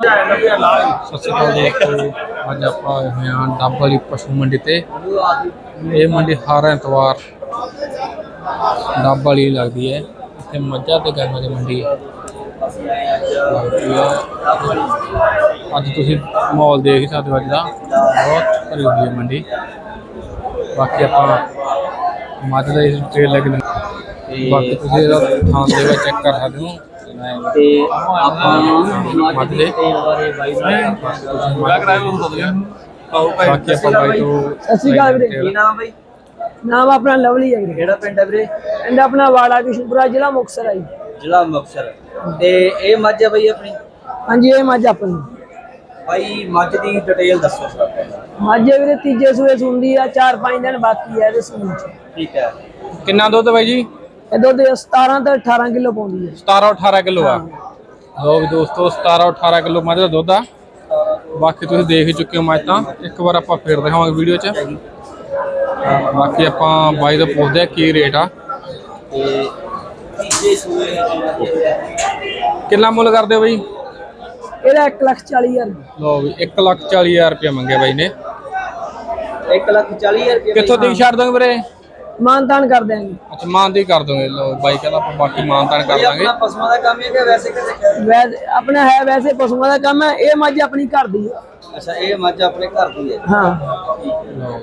ਸਤਿ ਸ਼੍ਰੀ ਅਕਾਲ ਦੋਸਤੋ ਅੱਜ ਆਪਾਂ ਆਏ ਹੋਏ ਹਾਂ ਡੱਬ ਵਾਲੀ ਪਸ਼ੂ ਮੰਡੀ ਤੇ। ਇਹ ਮੰਡੀ ਹਰ ਐਤਵਾਰ ਡੱਬ ਵਾਲੀ ਲੱਗਦੀ ਹੈ। ਇੱਥੇ ਮੱਝਾਂ ਤੇ ਗਾਵਾਂ ਦੀ ਮੰਡੀ ਹੈ। ਲੱਗਦੀ ਅੱਜ ਤੁਸੀਂ ਮਾਹੌਲ ਦੇਖ ਹੀ ਸਕਦੇ ਹੋ ਅੱਜ ਦਾ। ਬਹੁਤ ਭਰੀ ਹੋਈ ਹੈ ਮੰਡੀ। ਬਾਕੀ ਆਪਾਂ ਮੱਝ ਦਾ ਇਸ ਟ੍ਰੇਲ ਲੈ ਕੇ ਬਾਕੀ ਤੁਸੀਂ ਇਹਦਾ ਥਾਂ ਦੇ ਵਿੱਚ ਚੈੱਕ ਕਰ ਸਕਦੇ ਹੋ। ਤੇ ਆਪਾਂ ਮੱਝ ਦੇ ਬਾਰੇ ਬਾਈ ਬਾਕੀ ਆਪਾਂ ਬਾਈ ਤੋਂ ਸਤਿ ਸ਼੍ਰੀ ਅਕਾਲ ਵੀਰੇ। ਕੀ ਨਾਮ ਆ ਬਾਈ? ਨਾਮ ਆਪਣਾ ਲਵਲੀ ਹੈ ਵੀਰੇ। ਕਿਹੜਾ ਪਿੰਡ ਹੈ ਵੀਰੇ? ਐਂਡ ਆਪਣਾ ਵਾੜਾ ਕਿਸ਼ਨਪੁਰਾ ਜ਼ਿਲ੍ਹਾ ਮੁਕਤਸਰ ਹੈ। ਜ਼ਿਲ੍ਹਾ ਮੁਕਤਸਰ। ਤੇ ਇਹ ਮੱਝ ਹੈ ਬਾਈ ਆਪਣੀ? ਹਾਂਜੀ ਇਹ ਮੱਝ ਆਪਣੀ। ਬਾਈ ਮੱਝ ਦੀ ਡਿਟੇਲ ਦੱਸੋ ਸਰ ਮੱਝ ਵੀਰੇ ਤੀਜੇ ਸੂਏ ਸੁੰਦੀ ਆ 4-5 ਦਿਨ ਬਾਕੀ ਹੈ ਇਹਦੇ ਸੂਣ ਚ। ਠੀਕ ਹੈ। ਕਿੰਨਾ ਦੁੱਧ ਬਾਈ ਜੀ? ਇਹ ਦੁੱਧ 17 ਤੋਂ 18 ਕਿਲੋ ਪਾਉਂਦੀ ਹੈ। 17 18 ਕਿਲੋ ਆ। ਲੋ ਵੀ ਦੋਸਤੋ 17 18 ਕਿਲੋ ਮੱਝ ਦਾ ਦੁੱਧ ਆ। ਬਾਕੀ ਤੁਸੀਂ ਦੇਖ ਹੀ ਚੁੱਕੇ ਹੋ ਮੱਝ ਤਾਂ। ਇੱਕ ਵਾਰ ਆਪਾਂ ਫੇਰ ਦਿਖਾਵਾਂਗੇ ਵੀਡੀਓ 'ਚ। ਬਾਕੀ ਆਪਾਂ ਬਾਈ ਤੋਂ ਪੁੱਛਦੇ ਆ ਕੀ ਰੇਟ ਆ। ਤੇ ਕਿੰਨਾ ਮੁੱਲ ਕਰਦੇ ਹੋ ਬਾਈ? ਇਹਦਾ 1 ਲੱਖ 40 ਹਜ਼ਾਰ। ਲੋ ਵੀ 1 ਲੱਖ 40 ਹਜ਼ਾਰ ਰੁਪਏ ਮੰਗਿਆ ਬਾਈ ਨੇ। 1 ਲੱਖ 40 ਹਜ਼ਾਰ ਰੁਪਏ ਕਿੱਥੋਂ ਦੀ ਛੱਡ ਦੋਗੇ ਵੀਰੇ? ਮਾਨਤਾਨ ਕਰ ਦਿਆਂਗੇ। ਅੱਛਾ ਮਾਨਦੀ ਕਰ ਦੋਗੇ। ਲੋ ਬਾਈ ਕਹਿੰਦਾ ਆਪਾਂ ਬਾਕੀ ਮਾਨਤਾਨ ਕਰ ਦਾਂਗੇ। ਆਪਣਾ ਪਸ਼ੂਆਂ ਦਾ ਕੰਮ ਹੈ ਕਿ ਵੈਸੇ ਕਰਦੇ ਵੈਸੇ ਆਪਣਾ ਹੈ ਵੈਸੇ ਪਸ਼ੂਆਂ ਦਾ ਕੰਮ ਹੈ ਇਹ ਮੱਝ ਆਪਣੀ ਘਰ ਦੀ ਹੈ। ਅੱਛਾ ਇਹ ਮੱਝ ਆਪਣੇ ਘਰ ਦੀ ਹੈ। ਹਾਂ। ਲਓ।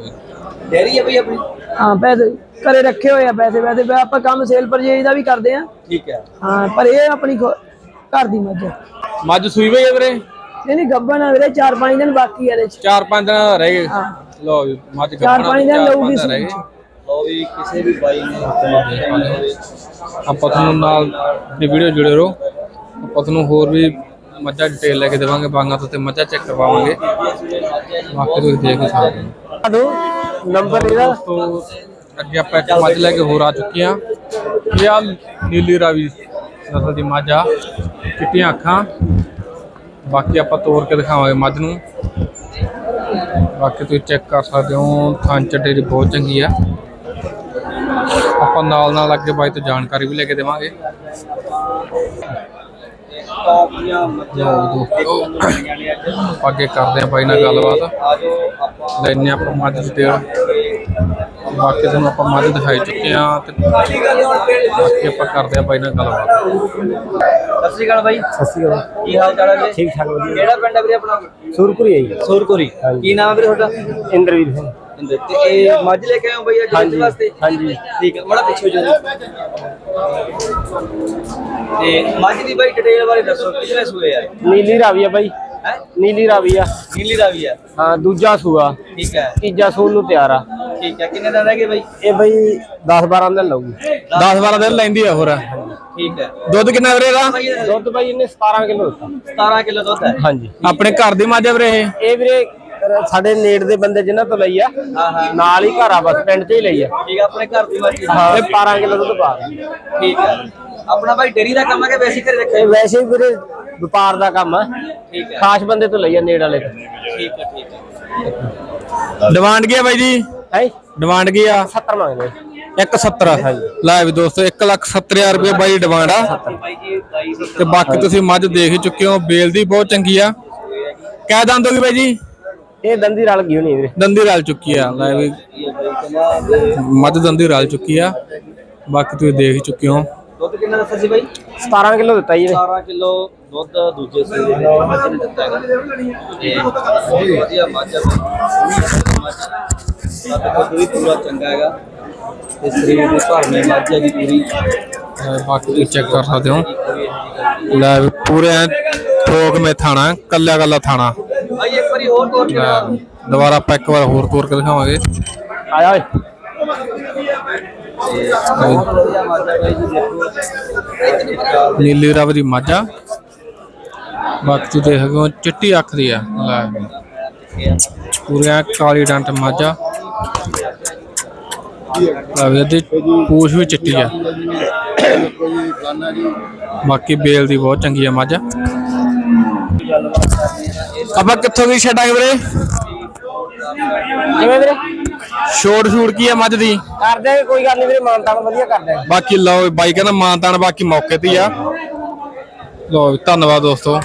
ਡੇਰੀ ਹੈ ਬਈ ਆਪਣੀ? ਹਾਂ ਪੈਸੇ ਘਰੇ ਰੱਖੇ ਹੋਏ ਆ ਪੈਸੇ ਵੈਸੇ ਵੈ- ਆਪਾਂ ਕੰਮ ਸੇਲ ਪਰਚੇਜ ਦਾ ਵੀ ਕਰਦੇ ਆ। ਠੀਕ ਹੈ। ਹਾਂ ਪਰ ਇਹ ਆਪਣੀ ਖੁ- ਘਰ ਦੀ ਮੱਝ ਹੈ। ਮੱਝ ਸੂਈ ਹੋਈ ਹੈ ਵੀਰੇ? ਨਹੀਂ ਨਹੀਂ ਗੱਬਨ ਆ ਵੀਰੇ 4-5 ਦਿਨ ਬਾਕੀ ਹੈ ਇਹਦੇ ਚ। 4-5 ਦਿਨ ਰਹਿ ਗਏ। ਹਾਂ। ਲੋ ਮੱਝ ਚਾਰ ਗੱਭਣਾ ਪੰਜ ਦਿਨ ਚਾਰ ਲਊਗੀ ਪੰਜ ਰਹਿ ਗਏ। ਸੂਈ ਲਓ ਵੀ ਕਿਸੇ ਵੀ ਬਾਈ ਨੇ ਆਪਾਂ ਤੁਹਾਨੂੰ ਨਾਲ ਦੀ ਵੀਡੀਓ ਜੁੜੇ ਰਹੋ। ਆਪਾਂ ਤੁਹਾਨੂੰ ਹੋਰ ਵੀ ਮੱਝਾਂ ਡਿਟੇਲ ਲੈ ਕੇ ਦੇਵਾਂਗੇ ਬਾਂਗਾ ਤੋਂ ਤੇ ਮੱਝਾਂ ਚੈੱਕ ਕਰਵਾਵਾਂਗੇ। ਬਾਕੀ ਤੁਸੀਂ ਦੇਖ ਸਕਦੇ ਹੋ। ਤੁਹਾਨੂੰ ਨੰਬਰ ਇਹਦਾ। ਅੱਗੇ ਆਪਾਂ ਇੱਕ ਮੱਝ ਲੈ ਕੇ ਹੋਰ ਆ ਚੁੱਕੇ ਹਾਂ। ਇਹ ਆ ਨੀਲੀ ਰਾਵੀ ਨਸਲ ਦੀ ਮੱਝ ਆ। ਚਿੱਟੀਆਂ ਅੱਖਾਂ। ਬਾਕੀ ਆਪਾਂ ਤੋੜ ਕੇ ਦਿਖਾਵਾਂਗੇ ਮੱਝ ਨੂੰ। ਬਾਕੀ ਤੁਸੀਂ ਚੈੱਕ ਕਰ ਸਕਦੇ ਹੋ ਥਾਂ ਚੱਡੇ ਦੀ ਬਹੁਤ ਚੰਗੀ ਆ। ਆਪਾਂ ਨਾਲ ਨਾਲ ਅੱਗੇ ਬਾਈ ਤੋਂ ਜਾਣਕਾਰੀ ਵੀ ਲੈ ਕੇ ਦੇਵਾਂਗੇ। ਅੱਗੇ ਕਰਦੇ ਆ ਬਾਈ ਨਾਲ ਗੱਲਬਾਤ। ਆਜੋ ਆਪਾਂ ਲੈਣੇ ਆਪਾਂ ਮੱਝ ਡਿਟੇਲ ਬਾਕੀ ਤੁਹਾਨੂੰ ਆਪਾਂ ਮੱਝ ਦਿਖਾਈ ਚੁੱਕੇ ਆ ਤੇ ਬਾਕੀ ਆਪਾਂ ਕਰਦੇ ਆ ਬਾਈ ਨਾਲ ਗੱਲਬਾਤ। ਸਤਿ ਸ਼੍ਰੀ ਅਕਾਲ ਬਾਈ। ਸਤਿ ਸ਼੍ਰੀ ਅਕਾਲ। ਕੀ ਹਾਲ ਚਾਲ ਹੈ ਠੀਕ ਠਾਕ ਵਧੀਆ। ਕਿਹੜਾ ਪਿੰਡ ਹੈ ਵੀਰੇ ਆਪਣਾ? ਸੂਰਪੁਰੀ ਹੈ ਜੀ। ਸੂਰਕੁਰੀ ਕੀ ਨਾਮ ਹੈ ਵੀਰੇ ਤੁਹਾਡਾ? ਇੰਦਰਵੀਰ ਸਿੰਘ। ਇੰਦਰ ਤੇ ਇਹ ਮੱਝ ਲੈ ਕੇ ਆਏ ਹੋ ਬਾਈ ਅੱਜ ਹਾਂਜੀ, ਇਸ ਵਾਸਤੇ? ਹਾਂਜੀ। ਠੀਕ ਹੈ ਮੜਾ ਪਿੱਛੇ ਜੋ। ਤੇ ਮੱਝ ਦੀ ਬਾਈ ਡਿਟੇਲ ਬਾਰੇ ਦੱਸੋ ਕਿਹਨੇ ਸੂਏ ਆ ਨੀਲੀ ਰਾਵੀ ਆ ਬਾਈ। ਹੈ? ਨੀਲੀ ਰਾਵੀ ਆ। ਨੀਲੀ ਦਾ ਵੀ ਆ। ਹਾਂ ਦੂਜਾ ਸੂਆ। ਠੀਕ ਹੈ ਤੀਜਾ ਸੂਣ ਨੂੰ ਤਿਆਰ ਆ। ਠੀਕ ਹੈ ਕਿੰਨੇ ਦਿਨ ਰਹਿ ਗਏ ਬਾਈ? ਇਹ ਬਾਈ 10 12 ਦਿਨ ਲਊਗੀ। 10 12 ਦਿਨ ਲੈਂਦੀ ਆ ਹੋਰ। ਠੀਕ ਹੈ ਦੁੱਧ ਕਿੰਨਾ ਵੀਰੇ ਦਾ ਬਾਈ ਇਹ ਦੁੱਧ ਬਾਈ ਇਹਨੇ 17 ਕਿਲੋ ਦਿੱਤਾ। 17 ਕਿਲੋ ਦੁੱਧ ਹੈ ਹਾਂਜੀ। ਆਪਣੇ ਘਰ ਦੀ ਮੱਝ ਆ ਵੀਰੇ ਇਹ? ਇਹ ਵੀਰੇ ਸਾਡੇ ਨੇੜ ਦੇ ਬੰਦੇ ਜਿਨ੍ਹਾਂ ਤੋਂ ਲਈ ਆ ਨਾਲ ਹੀ ਘਰ ਆ ਬਸ ਪਿੰਡ 'ਚ ਹੀ ਲਈ ਆ। ਠੀਕ ਹੈ ਆਪਣੇ ਘਰ ਦੀ ਮੱਝ ਹਾਂ ਇਹ 17 ਕਿਲੋ ਦੁੱਧ ਪਾ ਦਿੰਦੀ। ਠੀਕ ਹੈ ਆਪਣਾ ਬਾਈ ਡੇਰੀ ਦਾ ਕੰਮ ਹੈ ਕਿ ਵੈਸੇ ਹੀ ਘਰੇ ਰੱਖਿਆ? ਇਹ ਵੈਸੇ ਹੀ ਵੀਰੇ ਵਪਾਰ ਦਾ ਕੰਮ ਆ। ਠੀਕ ਖਾਸ ਬੰਦੇ ਤੋਂ ਲਈ ਆ ਨੇੜ ਵਾਲੇ ਤੋਂ। ਠੀਕ ਠੀਕ ਡਿਮਾਂਡ ਕੀ ਆ ਬਾਈ ਜੀ? ਹੈ? ਡਿਮਾਂਡ ਕੀ ਆ? 70 ਮੰਗਦੇ 170 ਲੈ ਵੀ ਦੋਸਤੋ 1 ਲੱਖ 70 ਹਜ਼ਾਰ ਰੁਪਏ ਬਾਈ ਡਿਮਾਂਡ ਆ। ਤੇ ਬਾਕੀ ਤੁਸੀਂ ਮੱਝ ਦੇਖ ਹੀ ਚੁੱਕੇ ਹੋ ਬੇਲ ਦੀ ਬਹੁਤ ਚੰਗੀ ਆ। ਕਹਿ ਦੰਦ ਹੋਗੀ ਬਾਈ ਜੀ? ਇਹ ਦੰਦੀ ਰਲ ਗਈ ਹੋਣੀ ਵੀਰੇ। ਦੰਦੀ ਰਲ ਚੁੱਕੀ ਆ ਲੈ ਵੀ ਮੱਝ ਦੰਦੀ ਰਲ ਚੁੱਕੀ ਆ ਬਾਕੀ ਤੁਸੀਂ ਦੇਖ ਹੀ ਚੁੱਕੇ ਹੋ। ਦੁੱਧ ਕਿੰਨਾ ਦੱਸਿਆ ਸੀ ਬਾਈ? 17 ਕਿਲੋ ਦਿੱਤਾ ਜੀ ਇਹਨੇ 17 ਕਿਲੋ ਦੁੱਧ ਦੂਜੇ ਸੂਏ ਦੇ ਮੱਝ ਨੇ ਦਿੱਤਾ ਹੈਗਾ। ਤੇ ਬਹੁਤ ਵਧੀਆ ਮੱਝ ਹੈ ਮੱਝ ਦਾ ਦੁੱਧ ਵੀ ਪੂਰਾ ਚੰਗਾ ਹੈਗਾ। ਤੇ ਸਰੀਰ ਦੇ ਭਰਮੇ ਮੱਝ ਹੈਗੀ ਪੂਰੀ। ਬਾਕੀ ਤੁਸੀਂ ਚੈੱਕ ਕਰ ਸਕਦੇ ਹੋ। ਲੈ ਵੀ ਪੂਰੇ ਠੋਕ ਮੇ ਥਾਣਾ ਕੱਲਾ ਕੱਲਾ ਥਾਣਾ। ਵਾਰੀ ਹੋਰ ਤੋਰ ਕੇ ਲੈ ਦਿਖਾ। ਵੀ ਦੁਬਾਰਾ ਆਪਾਂ ਇੱਕ ਵਾਰ ਹੋਰ ਤੋਰ ਕੇ ਦਿਖਾਵਾਂਗੇ। ਆਇਆ ਓਏ। ਬਹੁਤ ਵਧੀਆ ਬਾਈ ਜੀ ਦੇਖੋ ਨੀਲੀ ਰਵ ਦੀ ਮੱਝ। ਬਾਕੀ ਤੁਸੀਂ ਦੇਖ ਹੋ ਚਿੱਟੀ ਅੱਖ ਦੀ ਆ। ਲੈ। ਵੀ ਪੂਰੇ ਐਂ ਕਾਲੀ ਡੰਟ ਮੱਝ। ਆ ਲੈ ਵੀ ਇਹਦੀ ਪੂਛ ਵੀ ਚਿੱਟੀ ਆ। ਬਾਕੀ ਬੇਲ ਦੀ ਬਹੁਤ ਚੰਗੀ ਆ ਮੱਝ। ਆਪਾਂ ਕਿੱਥੋਂ ਦੀ ਛੱਡਾਂਗੇ ਵੀਰੇ? ਕਿਵੇਂ ਵੀਰੇ? ਛੋੜ ਛੂੜ ਕੀ ਆ ਮੱਝ ਦੀ? ਕਰ ਦਿਆਂਗੇ ਕੋਈ ਗੱਲ ਨਹੀਂ ਵੀਰੇ ਮਾਨਤਾਨ ਵਧੀਆ ਕਰ ਦਿਆਂਗੇ ਬਾਕੀ ਲਓ ਬਾਈ ਕਹਿੰਦਾ ਮਾਨਤਾਨ ਬਾਕੀ ਮੌਕੇ ਤੇ ਹੀ ਆ। ਲਓ ਧੰਨਵਾਦ ਦੋਸਤੋ।